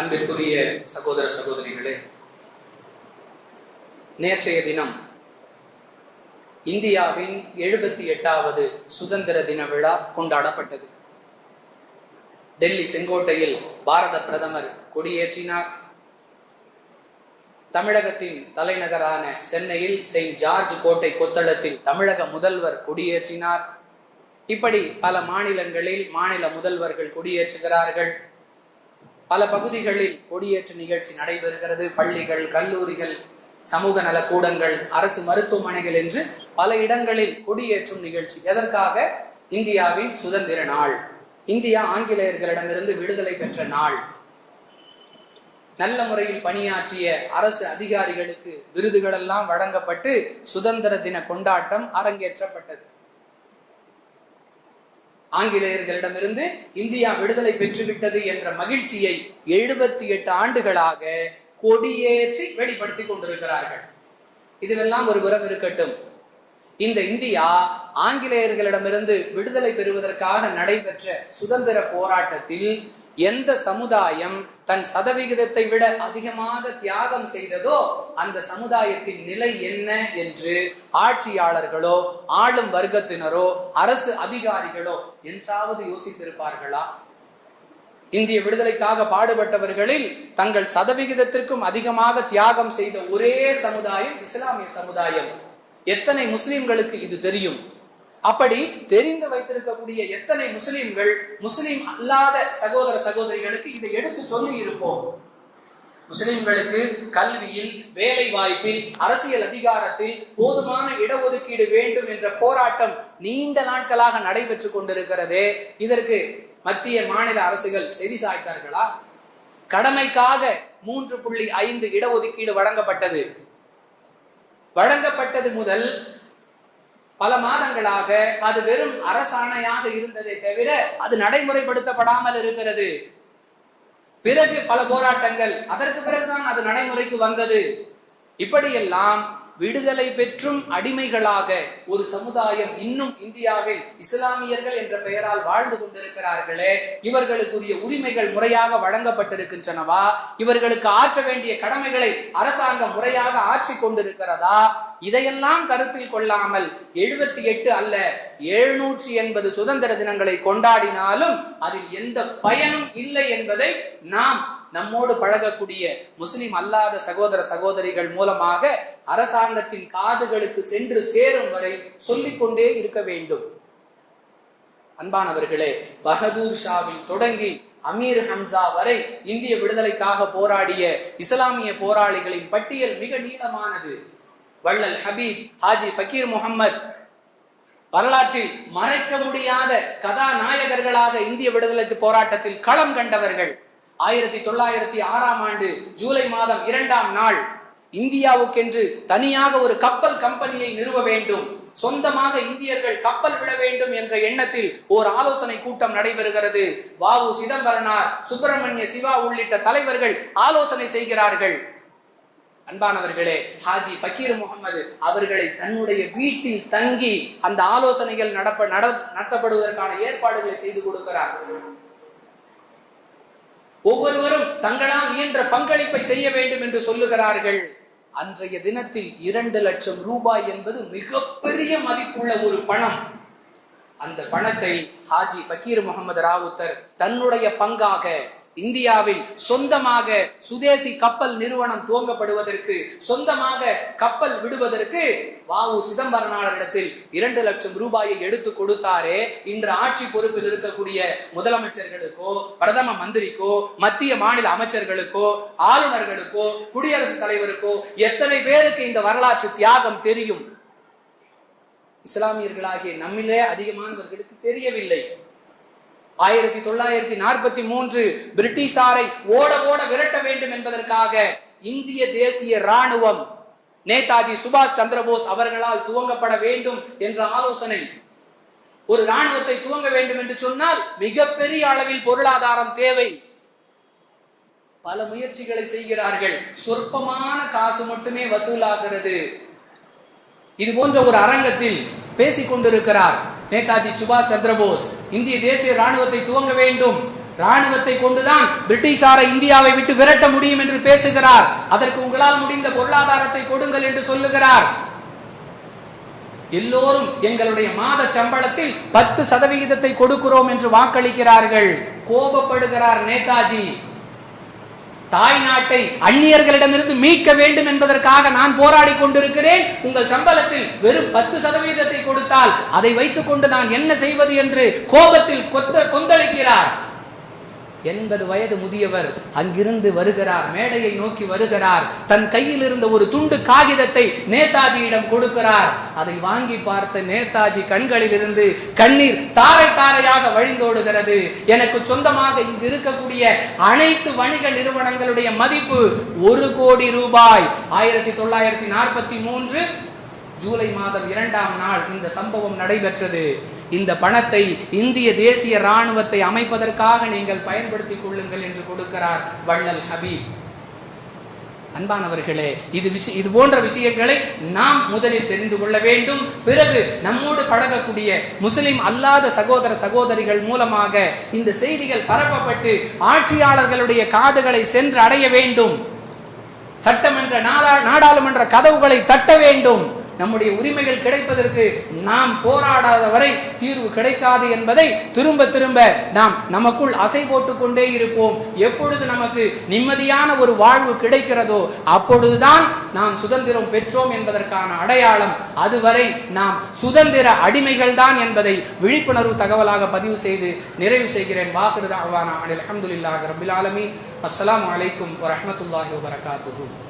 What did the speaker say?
அன்பிற்குரிய சகோதர சகோதரிகளே நேற்றைய தினம் இந்தியாவின் எழுபத்தி எட்டாவது சுதந்திர தின விழா கொண்டாடப்பட்டது. டெல்லி செங்கோட்டையில் பாரத பிரதமர் கொடியேற்றினார். தமிழகத்தின் தலைநகரான சென்னையில் செயின்ட் ஜார்ஜ் கோட்டை கொத்தளத்தில் தமிழக முதல்வர் கொடியேற்றினார். இப்படி பல மாநிலங்களில் மாநில முதல்வர்கள் கொடியேற்றுகிறார்கள். பல பகுதிகளில் கொடியேற்று நிகழ்ச்சி நடைபெறுகிறது. பள்ளிகள் கல்லூரிகள் சமூக நலக்கூடங்கள் அரசு மருத்துவமனைகள் என்று பல இடங்களில் கொடியேற்றும் நிகழ்ச்சி. எதற்காக? இந்தியாவின் சுதந்திர நாள். இந்தியா ஆங்கிலேயர்களிடமிருந்து விடுதலை பெற்ற நாள். நல்ல முறையில் பணியாற்றிய அரசு அதிகாரிகளுக்கு விருதுகளெல்லாம் வழங்கப்பட்டு சுதந்திர தின கொண்டாட்டம் அரங்கேற்றப்பட்டது. ஆங்கிலேயர்களிடமிருந்து இந்தியா விடுதலை பெற்றுவிட்டது என்ற மகிழ்ச்சியை எழுபத்தி எட்டு ஆண்டுகளாக கொடியேற்றி வெளிப்படுத்தி கொண்டிருக்கிறார்கள். இதுவெல்லாம் ஒரு புறம் இருக்கட்டும். இந்த இந்தியா ஆங்கிலேயர்களிடமிருந்து விடுதலை பெறுவதற்காக நடைபெற்ற சுதந்திர போராட்டத்தில் எந்த சமுதாயம் தன் சதவிகிதத்தை விட அதிகமாக தியாகம் செய்ததோ அந்த சமுதாயத்தின் நிலை என்ன என்று ஆட்சியாளர்களோ ஆளும் வர்க்கத்தினரோ அரசு அதிகாரிகளோ என்றாவது யோசித்திருப்பார்களா? இந்திய விடுதலைக்காக பாடுபட்டவர்களில் தங்கள் சதவிகிதத்திற்கும் அதிகமாக தியாகம் செய்த ஒரே சமுதாயம் இஸ்லாமிய சமுதாயம். எத்தனை முஸ்லிம்களுக்கு இது தெரியும்? அப்படி தெரிந்து வைத்திருக்கக்கூடிய எத்தனை முஸ்லிம்கள் முஸ்லிம் அல்லாத சகோதர சகோதரிகளுக்கு இதை எடுத்து சொல்லி இருப்போம் முஸ்லிம்களுக்கு கல்வியில் வேலை வாய்ப்பில் அரசியல் அதிகாரத்தில் போதுமான இடஒதுக்கீடு வேண்டும் என்ற போராட்டம் நீண்ட நாட்களாக நடைபெற்றுக் கொண்டிருக்கிறதே. இதற்கு மத்திய மாநில அரசுகள் செவி சாய்த்தார்களா? கடமைக்காக மூன்று புள்ளி ஐந்து இடஒதுக்கீடு வழங்கப்பட்டது. வழங்கப்பட்டது முதல் பல மாதங்களாக அது வெறும் அரசாணையாக இருந்ததை தவிர அது நடைமுறைப்படுத்தப்படாமல் இருக்கிறது. பிறகு பல போராட்டங்கள் அதற்கு பிறகுதான் அது நடைமுறைக்கு வந்தது. இப்படியெல்லாம் விடுதலை பெற்றும் அடிமைகளாக ஒரு சமுதாயம் இன்னும் இந்தியாவில் இஸ்லாமியர்கள் என்ற பெயரால் வாழ்ந்து கொண்டிருக்கிறார்களே இவர்களுக்குரிய உரிமைகள் முறையாக வழங்கப்பட்டிருக்கின்றனவா? இவர்களுக்கு ஆற்ற வேண்டிய கடமைகளை அரசாங்கம் முறையாக ஆட்சி கொண்டிருக்கிறதா? இதையெல்லாம் கருத்தில் கொள்ளாமல் எழுபத்தி எட்டு அல்ல எழுநூற்றி எண்பது சுதந்திர தினங்களை கொண்டாடினாலும் அதில் எந்த பயனும் இல்லை என்பதை நாம் நம்மோடு பழகக்கூடிய முஸ்லிம் அல்லாத சகோதர சகோதரிகள் மூலமாக அரசாங்கத்தின் காதுகளுக்கு சென்று சேரும் வரை சொல்லிக்கொண்டே இருக்க வேண்டும். அன்பானவர்களே பகதூர் ஷாவில் தொடங்கி அமீர் ஹம்சா வரை இந்திய விடுதலைக்காக போராடிய இஸ்லாமிய போராளிகளின் பட்டியல் மிக நீளமானது. வள்ளல் ஹபீப் ஹாஜி ஃபக்கீர் முகமது வரலாற்றில் மறைக்க முடியாத கதாநாயகர்களாக இந்திய விடுதலை போராட்டத்தில் களம் கண்டவர்கள். ஆயிரத்தி தொள்ளாயிரத்தி ஆறாம் ஆண்டு ஜூலை மாதம் இரண்டாம் நாள் இந்தியாவுக்கென்று தனியாக ஒரு கப்பல் கம்பெனியை நிறுவ வேண்டும். சொந்தமாக இந்தியர்கள் கப்பல் விட வேண்டும் என்ற எண்ணத்தில் ஓர் ஆலோசனை கூட்டம் நடைபெறுகிறது. வாவு சிதம்பரனார் சுப்பிரமணிய சிவா உள்ளிட்ட தலைவர்கள் ஆலோசனை செய்கிறார்கள். அன்பானவர்களே ஹாஜி பக்கீர் முகமது அவர்களை தன்னுடைய வீட்டில் தங்கி அந்த ஆலோசனைகள் நடப்ப நடத்தப்படுவதற்கான ஏற்பாடுகளை செய்து கொடுக்கிறார். ஒவ்வொருவரும் தங்களால் இயன்ற பங்களிப்பை செய்ய வேண்டும் என்று சொல்லுகிறார்கள். அன்றைய தினத்தில் இரண்டு லட்சம் ரூபாய் என்பது மிகப்பெரிய மதிப்புள்ள ஒரு பணம். அந்த பணத்தை ஹாஜி ஃபக்கீர் முகமது ராவுத்தர் தன்னுடைய பங்காக இந்தியாவில் சொந்தமாக சுதேசி கப்பல் நிறுவனம் துவங்கப்படுவதற்கு சொந்தமாக கப்பல் விடுவதற்கு வாவு சிதம்பரனாளரிடத்தில் இரண்டு லட்சம் ரூபாயை எடுத்து கொடுத்தாரே. இன்று ஆட்சி பொறுப்பில் இருக்கக்கூடிய முதலமைச்சர்களுக்கோ பிரதம மந்திரிக்கோ மத்திய மாநில அமைச்சர்களுக்கோ ஆளுநர்களுக்கோ குடியரசுத் தலைவருக்கோ எத்தனை பேருக்கு இந்த வரலாற்று தியாகம் தெரியும்? இஸ்லாமியர்களாகிய நம்மிலே அதிகமானவர்களுக்கு தெரியவில்லை. ஆயிரத்தி தொள்ளாயிரத்தி நாற்பத்தி மூன்று பிரிட்டிஷாரை ஓட ஓட விரட்ட வேண்டும் என்பதற்காக இந்திய தேசிய ராணுவம் நேதாஜி சுபாஷ் சந்திரபோஸ் அவர்களால் துவங்கப்பட வேண்டும் என்ற ஆலோசனை. ஒரு ராணுவத்தை துவங்க வேண்டும் என்று சொன்னால் மிகப்பெரிய அளவில் பொருளாதாரம் தேவை. பல முயற்சிகளை செய்கிறார்கள். சொற்பமான காசு மட்டுமே வசூலாகிறது. இது போன்ற ஒரு அரங்கத்தில் பேசிக் கொண்டிருக்கிறார் நேதாஜி சுபாஷ் சந்திரபோஸ் இந்திய தேசிய ராணுவத்தை துவங்க வேண்டும். ராணுவத்தை கொண்டுதான் பிரிட்டிஷாரை இந்தியாவை விட்டு விரட்ட முடியும் என்று பேசுகிறார். அதற்கு உங்களால் முடிந்த பொருளாதாரத்தை கொடுங்கள் என்று சொல்லுகிறார். எல்லோரும் எங்களுடைய மாத சம்பளத்தில் பத்து சதவிகிதத்தை கொடுக்கிறோம் என்று வாக்களிக்கிறார்கள். கோபப்படுகிறார் நேதாஜி. தாய் நாட்டை அந்நியர்களிடமிருந்து மீட்க வேண்டும் என்பதற்காக நான் போராடி கொண்டிருக்கிறேன். உங்கள் சம்பளத்தில் வெறும் பத்து சதவீதத்தை கொடுத்தால் அதை வைத்துக் கொண்டு நான் என்ன செய்வது என்று கோபத்தில் கொத்த கொந்தளிக்கிறார். எண்பது வயது முதியவர் அங்கிருந்து வருகிறார் மேடையை நோக்கி வருகிறார். தன் கையில் இருந்த ஒரு துண்டு காகிதத்தை நேதாஜியிடம் கொடுக்கிறார். அதை வாங்கி பார்த்த நேதாஜி கண்களில் இருந்து கண்ணீர் தாரை தாரையாக வழிந்தோடுகிறது. எனக்கு சொந்தமாக இங்கு இருக்கக்கூடிய அனைத்து வணிக நிறுவனங்களுடைய மதிப்பு ஒரு கோடி ரூபாய். ஆயிரத்தி தொள்ளாயிரத்தி நாற்பத்தி மூன்று ஜூலை மாதம் இரண்டாம் நாள் இந்த சம்பவம் நடைபெற்றது. இந்த பணத்தை இந்திய தேசிய ராணுவத்தை அமைப்பதற்காக நீங்கள் பயன்படுத்திக் கொள்ளுங்கள் என்று கொடுக்கிறார் வள்ளல் ஹபீப். அன்பானவர்களே இது விஷய இது போன்ற விஷயங்களை நாம் முதலில் தெரிந்து கொள்ள வேண்டும். பிறகு நம்மோடு பழகக்கூடிய முஸ்லிம் அல்லாத சகோதர சகோதரிகள் மூலமாக இந்த செய்திகள் பரப்பப்பட்டு ஆட்சியாளர்களுடைய காதுகளை சென்று அடைய வேண்டும். சட்டமன்ற நாடா- நாடாளுமன்ற கதவுகளை தட்ட வேண்டும். நம்முடைய உரிமைகள் கிடைப்பதற்கு நாம் போராடாத வரை தீர்வு கிடைக்காது என்பதை திரும்ப திரும்ப நாம் நமக்குள் அசை போட்டுக்கொண்டே இருப்போம். எப்பொழுது நமக்கு நிம்மதியான ஒரு வாழ்வு கிடைக்கிறதோ அப்பொழுதுதான் நாம் சுதந்திரம் பெற்றோம் என்பதற்கான அடையாளம். அதுவரை நாம் சுதந்திர அடிமைகள் தான் என்பதை விழிப்புணர்வு தகவலாக பதிவு செய்து நிறைவு செய்கிறேன். வாஹிரு அவானா அனில் அஹமதுல்லாஹ் ரபில் ஆலமி அஸ்லாம் வலைக்கும் வரமத்துல்லாஹி வரகாத்து